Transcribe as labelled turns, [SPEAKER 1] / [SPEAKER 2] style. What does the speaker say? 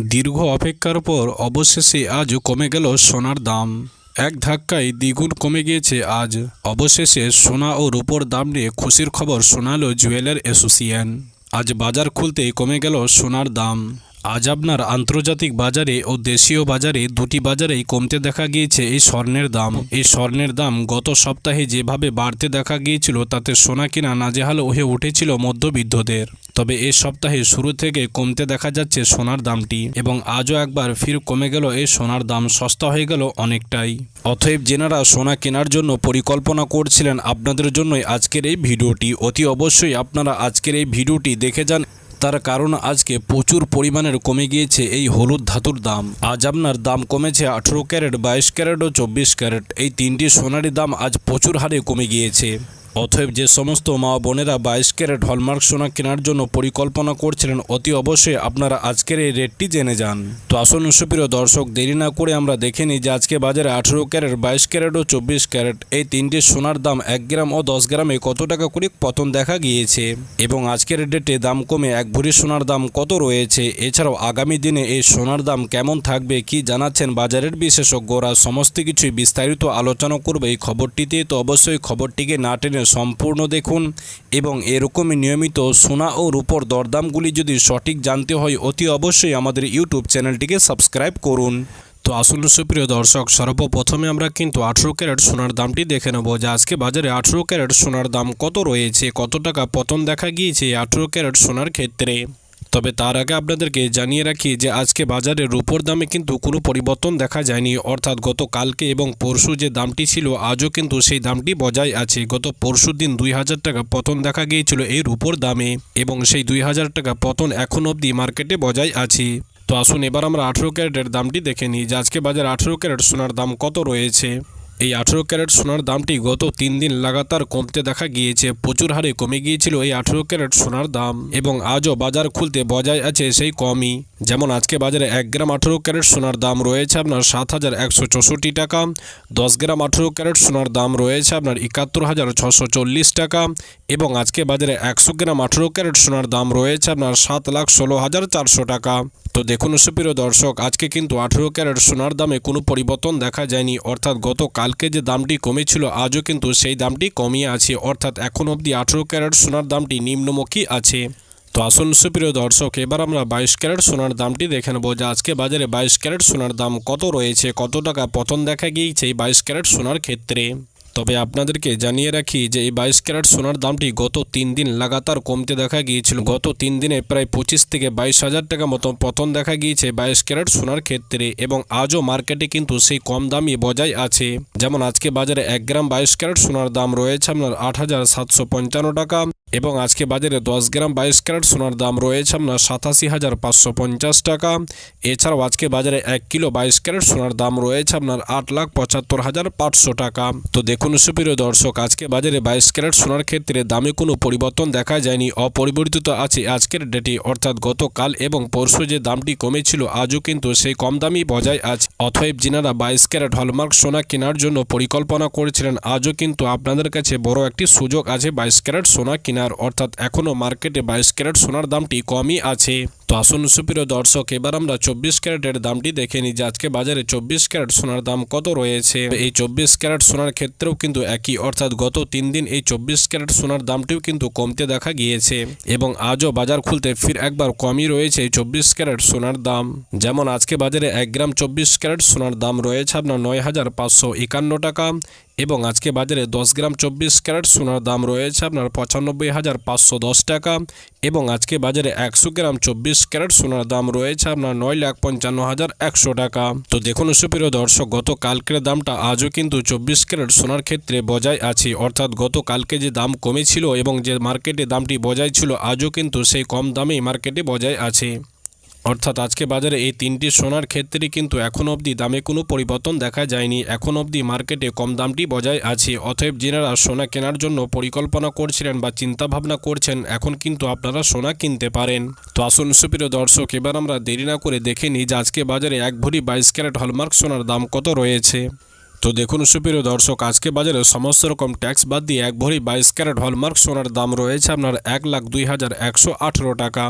[SPEAKER 1] দীর্ঘ অপেক্ষার পর অবশেষে আজ কমে গেল সোনার দাম। এক ধাক্কায় দ্বিগুণ কমে গিয়েছে আজ। অবশেষে সোনা ও রূপোর দাম নিয়ে খুশির খবর শোনাল জুয়েলার অ্যাসোসিয়েশন। আজ বাজার খুলতেই কমে গেল সোনার দাম। আজ আপনার আন্তর্জাতিক বাজারে ও দেশীয় বাজারে দুটি বাজারেই কমতে দেখা গিয়েছে এই স্বর্ণের দাম। এই স্বর্ণের দাম গত সপ্তাহে যেভাবে বাড়তে দেখা গিয়েছিল, তাতে সোনা কিনা নাজেহাল হয়ে উঠেছিল মধ্যবিত্তদের। তবে এ সপ্তাহে শুরু থেকে কমতে দেখা যাচ্ছে সোনার দামটি এবং আজও একবার ফির কমে গেল এই সোনার দাম। সস্তা হয়ে গেল অনেকটাই। অতএব যেনারা সোনা কেনার জন্য পরিকল্পনা করছিলেন, আপনাদের জন্যই আজকের এই ভিডিওটি। অতি অবশ্যই আপনারা আজকের এই ভিডিওটি দেখে যান। তার কারণ আজকে প্রচুর পরিমাণের কমে গিয়েছে এই হলুদ ধাতুর দাম। আজ আপনার দাম কমেছে আঠেরো ক্যারেট, বাইশ ক্যারেট ও চব্বিশ ক্যারেট। এই তিনটি সোনারি দাম আজ প্রচুর হারে কমে গিয়েছে। অতএব যে সমস্ত মা বোনেরা বাইশ ক্যারেট হলমার্ক সোনা কেনার জন্য পরিকল্পনা করছিলেন, অতি অবশ্যই আপনারা আজকের এই রেটটি জেনে যান। তো আসুন সুপ্রিয় দর্শক, দেরি না করে আমরা দেখে নিই যে আজকে বাজারে আঠেরো ক্যারেট, বাইশ ক্যারেট ও চব্বিশ ক্যারেট এই তিনটি সোনার দাম এক গ্রাম ও দশ গ্রামে কত টাকা করে পতন দেখা গিয়েছে? এবং আজকের ডেটে দাম কমে এক ভরি সোনার দাম কত রয়েছে? এছাড়াও আগামী দিনে এই সোনার দাম কেমন থাকবে কি জানাচ্ছেন বাজারের বিশেষজ্ঞরা। সমস্ত কিছুই বিস্তারিত আলোচনা করবে এই খবরটিতে, তো অবশ্যই খবরটিকে না টেনে সম্পূর্ণ দেখুন এবং এরকমই নিয়মিত সোনা ও রূপর দরদামগুলি যদি সঠিক জানতে হয়, অতি অবশ্যই আমাদের ইউটিউব চ্যানেলটিকে সাবস্ক্রাইব করুন। তো আসুন সুপ্রিয় দর্শক, সর্বপ্রথমে আমরা কিন্তু আঠেরো ক্যারেট সোনার দামটি দেখে নেব যে আজকে বাজারে আঠেরো ক্যারেট সোনার দাম কত রয়েছে, কত টাকা পতন দেখা গিয়েছে আঠেরো ক্যারেট সোনার ক্ষেত্রে। তবে তার আগে আপনাদেরকে জানিয়ে রাখি যে আজকে বাজারে রূপোর দামে কিন্তু কোনো পরিবর্তন দেখা যায়নি। অর্থাৎ গত কালকে এবং পরশু যে দামটি ছিল, আজও কিন্তু সেই দামটি বজায় আছে। গত পরশু দিন দুই হাজার টাকা পতন দেখা গিয়েছিল এই রূপোর দামে এবং সেই দুই হাজার টাকা পতন এখন অবধি মার্কেটে বজায় আছে। তো আসুন এবার আমরা আঠেরো ক্যারেটের দামটি দেখে নিই যে আজকে বাজারে আঠেরো ক্যারেট সোনার দাম কত রয়েছে। এই আঠেরো ক্যারেট সোনার দামটি গত তিন দিন লাগাতার কমতে দেখা গিয়েছে। প্রচুর হারে কমে গিয়েছিল এই আঠেরো ক্যারেট সোনার দাম এবং আজও বাজার খুলতে বজায় আছে সেই কমই। যেমন আজকে বাজারে এক গ্রাম আঠেরো ক্যারেট সোনার দাম রয়েছে আপনার সাত হাজার একশো চৌষট্টি টাকা। দশ গ্রাম আঠেরো ক্যারেট সোনার দাম রয়েছে আপনার একাত্তর হাজার ছশো চল্লিশ টাকা এবং আজকে বাজারে একশো গ্রাম আঠেরো ক্যারেট সোনার দাম রয়েছে আপনার সাত লাখ ষোলো হাজার চারশো টাকা। তো দেখুন সুপ্রিয় দর্শক, আজকে কিন্তু আঠেরো ক্যারেট সোনার দামে কোনো পরিবর্তন দেখা যায়নি। অর্থাৎ গত কালকে যে দামটি কমেছিল, আজও কিন্তু সেই দামটি কমিয়ে আছে। অর্থাৎ এখন অবধি আঠেরো ক্যারেট সোনার দামটি নিম্নমুখী আছে। তো আসুন সুপ্রিয় দর্শক, এবার আমরা বাইশ ক্যারেট সোনার দামটি দেখে নেব যে আজকে বাজারে বাইশ ক্যারেট সোনার দাম কত রয়েছে, কত টাকা পতন দেখা গিয়েছে এই বাইশ ক্যারেট সোনার ক্ষেত্রে। তবে আপনাদেরকে জানিয়ে রাখি যে এই বাইশ ক্যারেট সোনার দামটি গত তিন দিন লাগাতার কমতে দেখা গিয়েছিল। গত তিন দিনে প্রায় পঁচিশ থেকে বাইশ হাজার টাকা মতো পতন দেখা গিয়েছে বাইশ ক্যারেট সোনার ক্ষেত্রে এবং আজও মার্কেটে কিন্তু সেই কম দামই বজায় আছে। যেমন আজকে বাজারে এক গ্রাম বাইশ ক্যারেট সোনার দাম রয়েছে আপনার আট হাজার সাতশো পঞ্চান্ন টাকা। এবং আজকে বাজারে দশ গ্রাম বাইশ ক্যারেট সোনার দাম রয়েছে আপনার সাতাশি হাজার পাঁচশো পঞ্চাশ টাকা। এছাড়াও আজকে বাজারে এক কিলো বাইশ ক্যারেট সোনার দাম রয়েছে আপনার আট লাখ পঁচাত্তর হাজার পাঁচশো টাকা। তো দেখুন সুপ্রিয় দর্শক, আজকে বাজারে বাইশ ক্যারেট সোনার ক্ষেত্রে দামে কোনো পরিবর্তন দেখা যায়নি, অপরিবর্তিত আছে আজকের ডেটে অর্থাৎ গতকাল এবং পরশু যে দামটি কমেছিল, আজও কিন্তু সেই কম দামই বজায় আছে। অতএব যিনারা বাইশ ক্যারেট হলমার্ক সোনা কেনার জন্য পরিকল্পনা করেছিলেন, আজও কিন্তু আপনাদের কাছে বড় একটি সুযোগ আছে বাইশ ক্যারেট সোনা কেনার অর্থাৎ এখনও মার্কেটে বাইশ ক্যারেট সোনার দামটি কমই আছে। তো আসুন সুপ্রিয় দর্শক, এবার আমরা চব্বিশ ক্যারেটের দামটি দেখে নিই যে আজকে বাজারে চব্বিশ ক্যারেট সোনার দাম কত রয়েছে। এই চব্বিশ ক্যারেট সোনার ক্ষেত্রেও কিন্তু একই, অর্থাৎ গত তিন দিন এই চব্বিশ ক্যারেট সোনার দামটিও কিন্তু কমতে দেখা গিয়েছে এবং আজও বাজার খুলতে ফির একবার কমই রয়েছে এই চব্বিশ ক্যারেট সোনার দাম। যেমন আজকে বাজারে এক গ্রাম চব্বিশ ক্যারেট সোনার দাম রয়েছে আপনার নয় হাজার পাঁচশো একান্ন টাকা। এবং আজকে বাজারে দশ গ্রাম চব্বিশ ক্যারেট সোনার দাম রয়েছে আপনার পঁচানব্বই হাজার পাঁচশো দশ টাকা এবং আজকে বাজারে একশো গ্রাম চব্বিশ ক্যারেট সোনার দাম রয়েছে আপনার নয় লাখ পঞ্চান্ন হাজার একশো টাকা। তো দেখুন সুপ্রিয় দর্শক গত কালকের দামটা আজও কিন্তু চব্বিশ ক্যারেট সোনার ক্ষেত্রে বজায় আছে। অর্থাৎ গত কালকে যে দাম কমেছিল এবং যে মার্কেটে দামটি বজায় ছিল, আজও কিন্তু সেই কম দামেই মার্কেটে বজায় আছে। অর্থাৎ আজকে বাজারে এই তিনটি সোনার ক্ষেত্রে কিন্তু এখন অবধি দামে কোনো পরিবর্তন দেখা যায়নি। এখন অবধি মার্কেটে কম দামটি বজায় আছে। অতএব যেনারা সোনা কেনার জন্য পরিকল্পনা করছিলেন বা চিন্তা ভাবনা করছেন, এখন কিন্তু আপনারা সোনা কিনতে পারেন। তো আসুন সুপ্রিয় দর্শক, এবার আমরা দেরি না করে দেখে নিই যে আজকে বাজারে এক ভরি বাইশ ক্যারেট হলমার্ক সোনার দাম কত রয়েছে। তো দেখুন সুপ্রিয় দর্শক, আজকে বাজারে সমস্ত রকম ট্যাক্স বাদ দিয়ে এক ভরি বাইশ ক্যারেট হলমার্ক সোনার দাম রয়েছে আপনার এক লাখ দুই হাজার একশো আঠেরো টাকা।